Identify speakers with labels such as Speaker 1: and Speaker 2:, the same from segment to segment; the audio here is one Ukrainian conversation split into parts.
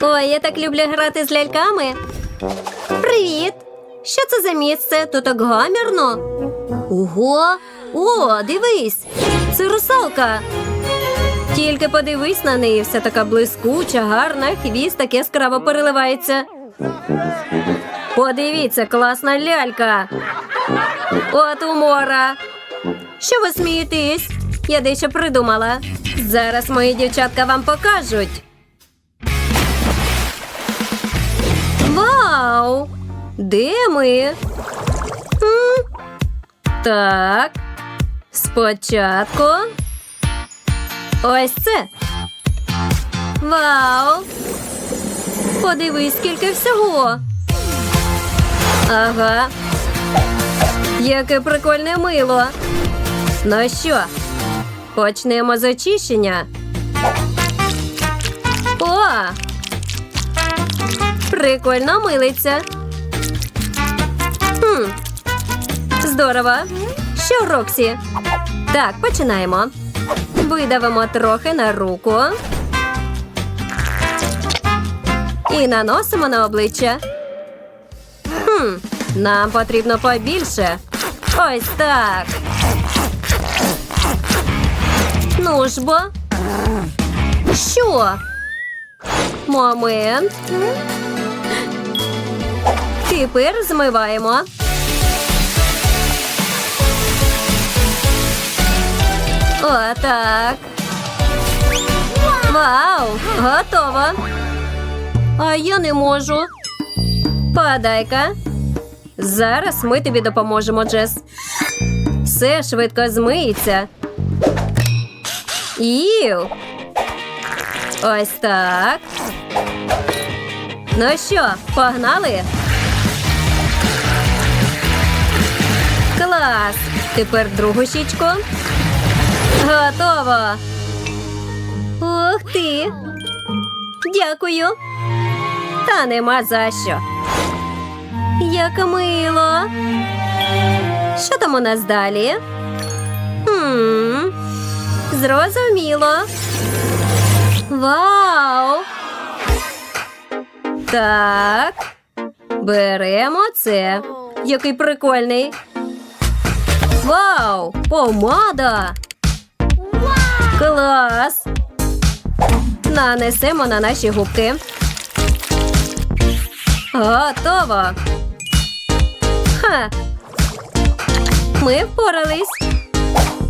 Speaker 1: Ой, я так люблю грати з ляльками. Привіт! Що це за місце? Тут так гамірно. Ого! О, дивись! Це русалка. Тільки подивись на неї, вся така блискуча, гарна, хвіст так яскраво переливається. Подивіться, класна лялька. От умора. Що ви смієтесь? Я дещо придумала. Зараз мої дівчатка вам покажуть. Вау! Де ми? Так. Спочатку. Ось це. Вау! Подивись, скільки всього. Ага. Яке прикольне мило. Ну що, почнемо з очищення. О! Прикольно милиться. Хм. Здорово. Що, Роксі? Так, починаємо. Видавимо трохи на руку. І наносимо на обличчя. Хм, нам потрібно побільше. Ось так. Ну ж бо. Що? Момент. Тепер змиваємо. Отак. Вау! Готово. А я не можу. Подай-ка. Зараз ми тобі допоможемо, Джес. Все швидко змиється. Іу. Ось так. Ну що, погнали? Клас! Тепер другу щічку. Готово. Ух ти. Дякую. Та нема за що. Як мило. Що там у нас далі? Хм. Зрозуміло. Вау! Так. Беремо це. Який прикольний. Вау! Помада! Клас! Нанесемо на наші губки. Готово. Ха. Ми впорались.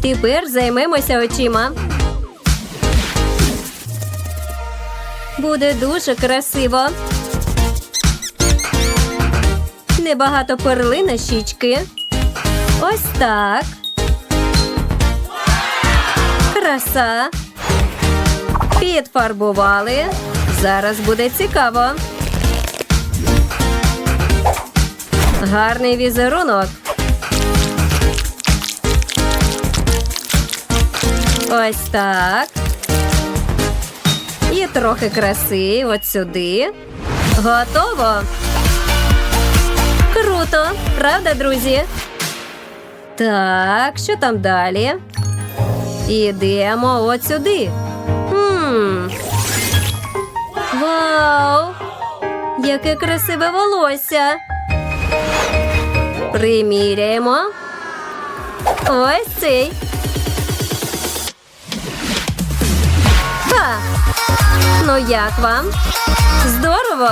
Speaker 1: Тепер займемося очима. Буде дуже красиво. Небагато перли на щічки. Ось так. Краса. Підфарбували. Зараз буде цікаво. Гарний візерунок. Ось так. І трохи краси от сюди. Готово. Круто, правда, друзі? Так, що там далі? Ідемо от сюди. Хм. Вау! Яке красиве волосся. Приміряємо. Ось цей. Ха! Ну як вам? Здорово.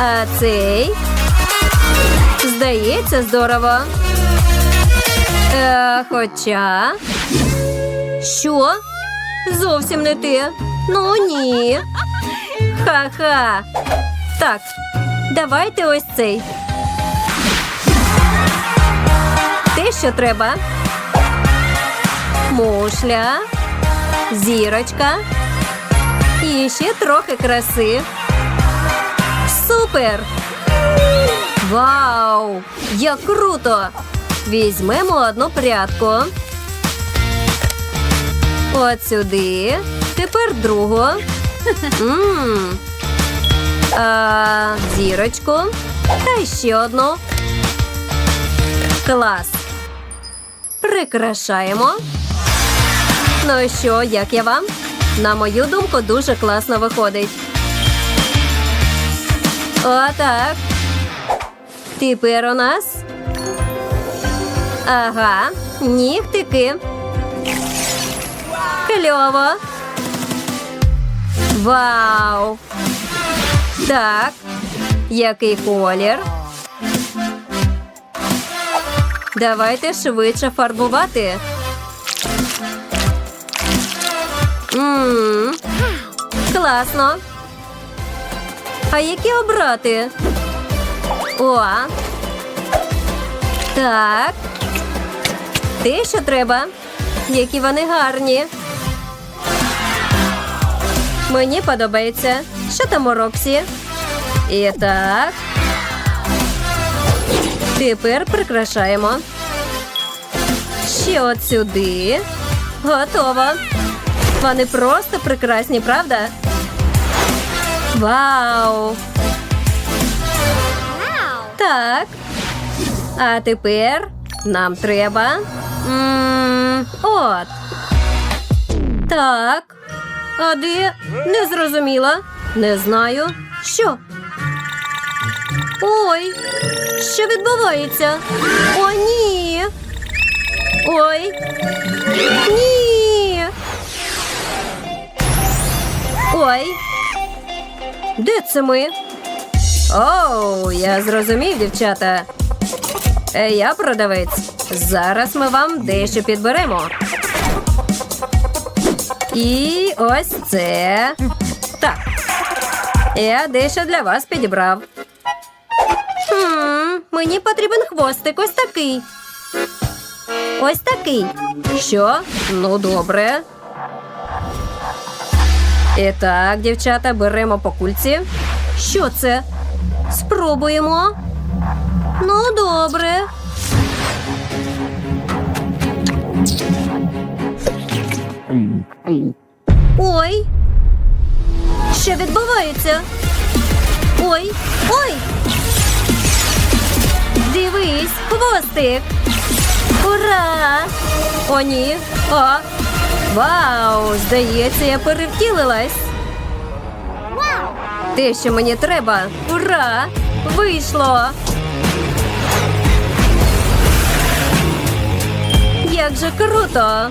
Speaker 1: А цей? Здається, здорово. Е, хоча. Що? Зовсім не те. Ну ні. Ха-ха. Так, давайте ось цей. Те, що треба. Мушля, зірочка і ще трохи краси. Супер! Вау! Як круто! Візьмемо одну прядку. От сюди. Тепер другу. М. А, зірочку. Та ще одну. Клас. Прикрашаємо. Ну що, як я вам? На мою думку, дуже класно виходить. Отак. Тепер у нас. Ага, нігтики. Кльово. Вау. Так. Який колір? Давайте швидше фарбувати. Ммм, класно. А які обрати? О. Так. Те, що треба. Які вони гарні. Мені подобається. Що там у Роксі? І так. Тепер прикрашаємо. Ще от сюди. Готово. Вони просто прекрасні, правда? Вау! Так. А тепер нам треба. м, От. Так. А де? Не зрозуміла. Не знаю. Що? Ой, що відбувається? О, ні. Ой. Ні. Ой. Де це ми? Оу, я зрозумів, дівчата. Я продавець. Зараз ми вам дещо підберемо. І ось це. Так. Я дещо для вас підібрав. Хм, мені потрібен хвостик ось такий. Ось такий. Що? Ну, добре. І так, дівчата, беремо по кульці. Що це? Спробуємо. Ну, добре. Ой. Що відбувається? Ой, ой. Дивись, хвостик. Ура! О, ні. О. Вау! Здається, я перевтілилась. Те, що мені треба. Ура! Вийшло! Як же круто!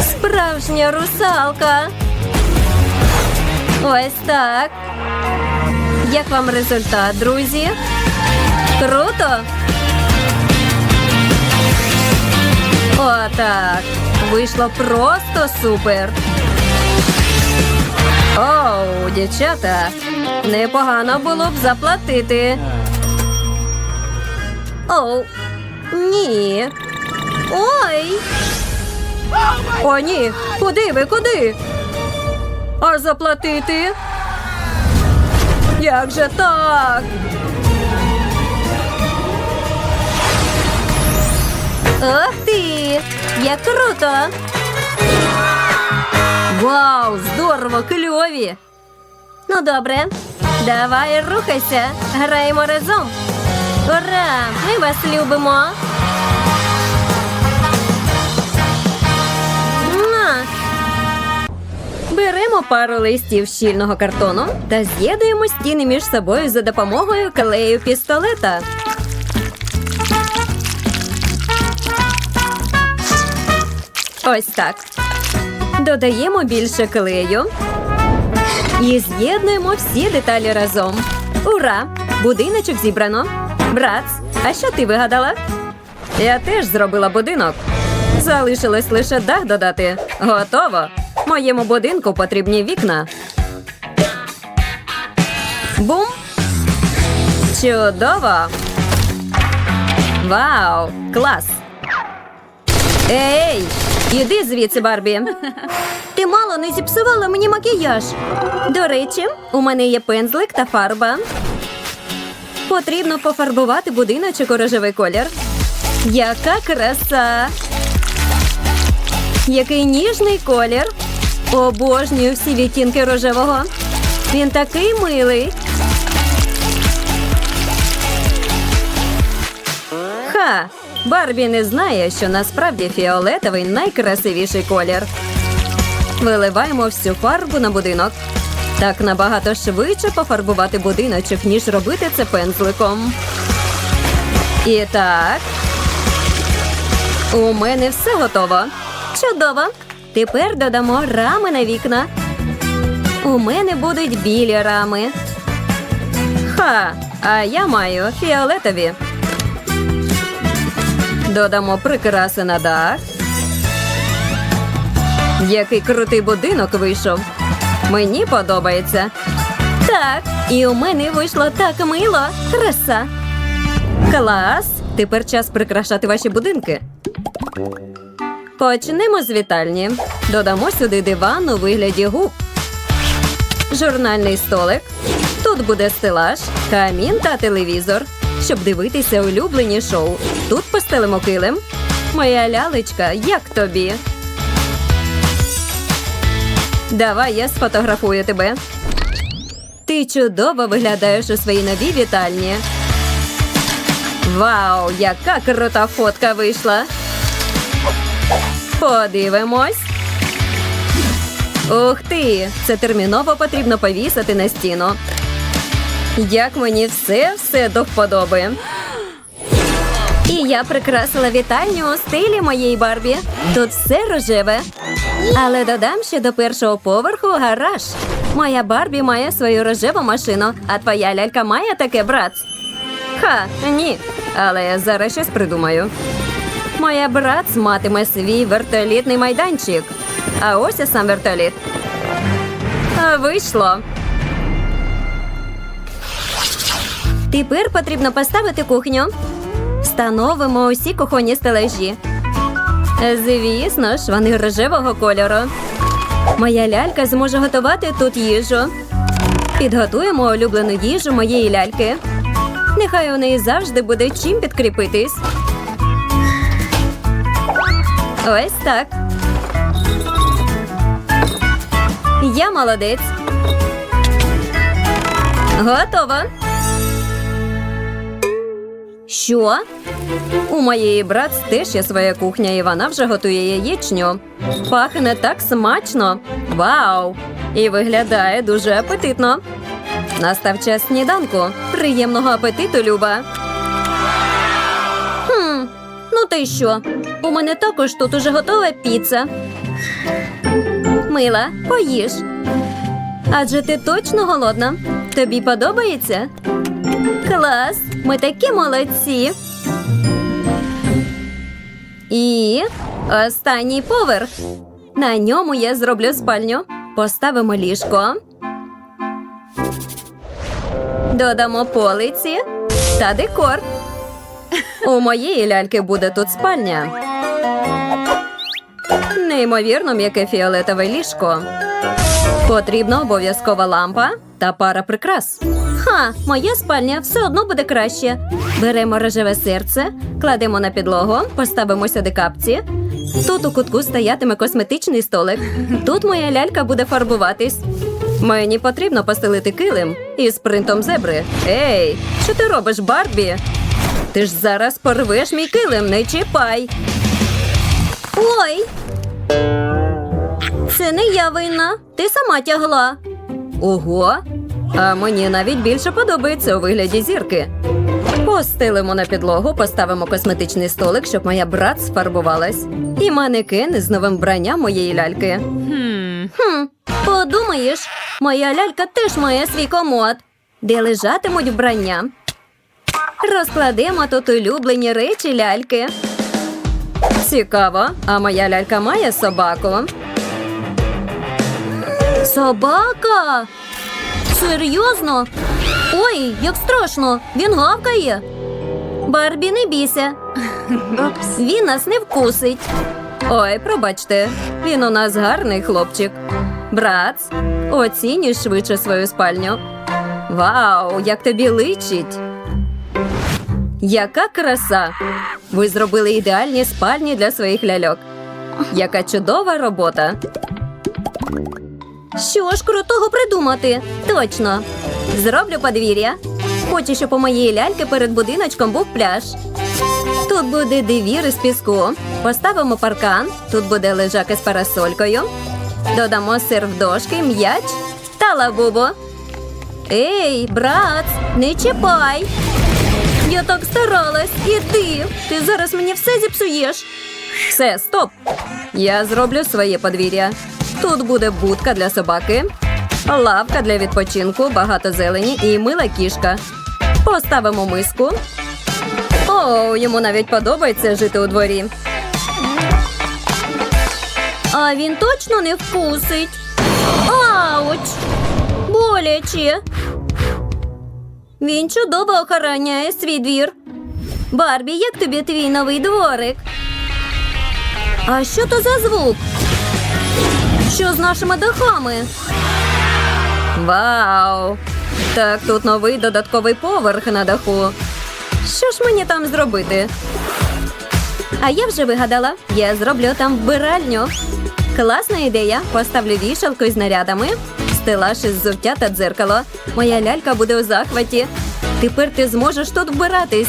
Speaker 1: Справжня русалка. Ось так. Як вам результат, друзі? Круто? Отак. Вийшло просто супер. Оу, дівчата, непогано було б заплатити. Оу, ні. Ой. О, ні. Куди ви, куди? А заплатити? Як же так? Ох ти! Як круто! Вау, здорово, кльові! Ну, добре, давай рухайся, граємо разом. Ура! Ми вас любимо! Беремо пару листів щільного картону та з'єднуємо стіни між собою за допомогою клею пістолета. Ось так. Додаємо більше клею і з'єднуємо всі деталі разом. Ура! Будиночок зібрано. Брац, а що ти вигадала? Я теж зробила будинок. Залишилось лише дах додати. Готово. Моєму будинку потрібні вікна. Бум! Чудово! Вау! Клас! Ей! Іди звідси, Барбі. Ти мало не зіпсувала мені макіяж. До речі, у мене є пензлик та фарба. Потрібно пофарбувати будиночок у рожевий колір. Яка краса! Який ніжний колір. Обожнюю всі відтінки рожевого. Він такий милий. Ха! Барбі не знає, що насправді фіолетовий найкрасивіший колір. Виливаємо всю фарбу на будинок. Так набагато швидше пофарбувати будиночок, ніж робити це пензликом. І так. У мене все готово. Чудово. Тепер додамо рами на вікна. У мене будуть білі рами. Ха, а я маю фіолетові. Додамо прикраси на дах. Який крутий будинок вийшов. Мені подобається. Так, і у мене вийшло так мило. Краса. Клас! Тепер час прикрашати ваші будинки. Почнемо з вітальні. Додамо сюди диван у вигляді губ. Журнальний столик. Тут буде стелаж, камін та телевізор. Щоб дивитися улюблені шоу. Тут постелимо килим. Моя лялечка, як тобі? Давай я сфотографую тебе. Ти чудово виглядаєш у своїй новій вітальні. Вау, яка крута фотка вийшла. Подивимось. Ух ти! Це терміново потрібно повісити на стіну. Як мені все все до вподоби. І я прикрасила вітальню у стилі моєї Барбі. Тут все рожеве. Але додам ще до першого поверху гараж. Моя Барбі має свою рожеву машину, а твоя лялька має таке брат. Ха, ні. Але я зараз щось придумаю. Моя брат матиме свій вертолітний майданчик. А ось і сам вертоліт. Вийшло. Тепер потрібно поставити кухню. Встановимо усі кухонні стележі. Звісно ж, вони рожевого кольору. Моя лялька зможе готувати тут їжу. Підготуємо улюблену їжу моєї ляльки. Нехай у неї завжди буде чим підкріпитись. Ось так. Я молодець. Готово. Що? У моєї брат теж є своя кухня, і вона вже готує яєчню. Пахне так смачно. Вау! І виглядає дуже апетитно. Настав час сніданку. Приємного апетиту, Люба. Хм, ну ти що? У мене також тут уже готова піца. Мила, поїж. Адже ти точно голодна. Тобі подобається? Клас! Ми такі молодці. І останній поверх. На ньому я зроблю спальню. Поставимо ліжко. Додамо полиці та декор. У моєї ляльки буде тут спальня. Неймовірно м'яке фіолетове ліжко. Потрібна обов'язкова лампа та пара прикрас. Ха, моя спальня все одно буде краще. Беремо рожеве серце, кладемо на підлогу, поставимо сюди капці. Тут у кутку стоятиме косметичний столик. Тут моя лялька буде фарбуватись. Мені потрібно постелити килим із принтом зебри. Ей, що ти робиш, Барбі? Ти ж зараз порвеш мій килим, не чіпай. Ой. Це не я винна. Ти сама тягла. Ого. А мені навіть більше подобається у вигляді зірки. Постелимо на підлогу, поставимо косметичний столик, щоб моя брат сфарбувалась. І манекен з новим вбранням моєї ляльки. Хм, подумаєш, моя лялька теж має свій комод, де лежатимуть вбрання. Розкладемо тут улюблені речі ляльки. Цікаво, а моя лялька має собаку. Собака? Серйозно? Ой, як страшно! Він гавкає. Барбі, не бійся. Він нас не вкусить. Ой, пробачте, він у нас гарний хлопчик. Брат, оцінюй швидше свою спальню. Вау, як тобі личить! Яка краса! Ви зробили ідеальні спальні для своїх ляльок. Яка чудова робота! Що ж крутого придумати? Точно. Зроблю подвір'я. Хочу, щоб у моєї ляльки перед будиночком був пляж. Тут буде дивір із піску. Поставимо паркан. Тут буде лежак із парасолькою. Додамо сир в дошки, м'яч та лабубу. Ей, брат, не чіпай. Я так старалась. І ти. Ти зараз мені все зіпсуєш. Все, стоп. Я зроблю своє подвір'я. Тут буде будка для собаки, лавка для відпочинку, багато зелені і мила кішка. Поставимо миску. О, йому навіть подобається жити у дворі. А він точно не вкусить. Ауч! Боляче. Він чудово охороняє свій двір. Барбі, як тобі твій новий дворик? А що то за звук? Що з нашими дахами? Вау! Так, тут новий додатковий поверх на даху. Що ж мені там зробити? А я вже вигадала, я зроблю там вбиральню. Класна ідея. Поставлю вішалку із нарядами, стелаж із взуття та дзеркало. Моя лялька буде у захваті. Тепер ти зможеш тут вбиратись.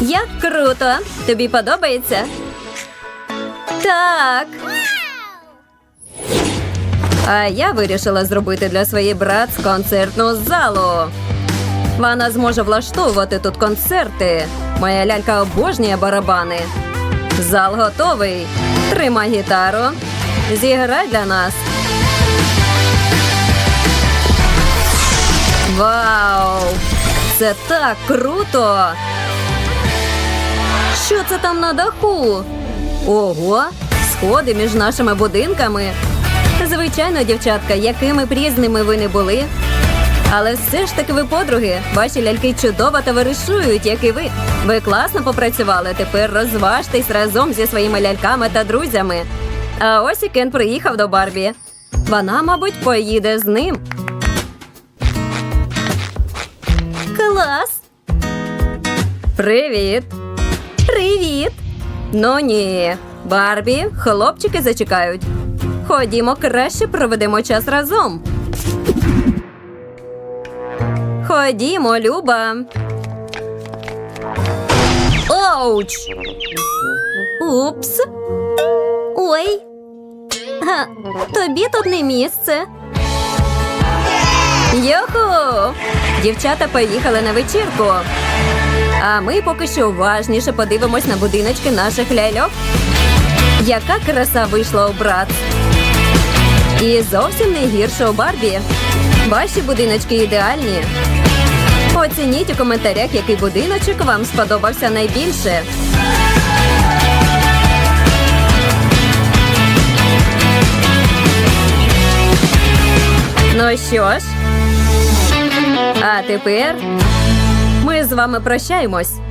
Speaker 1: Як круто! Тобі подобається? Так. А я вирішила зробити для своєї братс концертну залу. Вона зможе влаштовувати тут концерти. Моя лялька обожнює барабани. Зал готовий. Тримай гітару. Зіграй для нас. Вау! Це так круто! Що це там на даху? Ого, сходи між нашими будинками. Звичайно, дівчатка, якими б різними ви не були. Але все ж таки ви подруги. Ваші ляльки чудово товаришують, як і ви. Ви класно попрацювали. Тепер розважтесь разом зі своїми ляльками та друзями. А ось і Кен приїхав до Барбі. Вона, мабуть, поїде з ним. Клас! Привіт! Привіт! Ну ні, Барбі, хлопчики зачекають. Ходімо, краще проведемо час разом. Ходімо, Люба. Оуч! Упс. Ой. Га, тобі тут не місце. Йоху! Дівчата поїхали на вечірку. А ми поки що уважніше подивимось на будиночки наших ляльок. Яка краса вийшла у брат. І зовсім не гірше у Барбі. Ваші будиночки ідеальні. Оцініть у коментарях, який будиночок вам сподобався найбільше. Ну що ж, а тепер з вами прощаємось.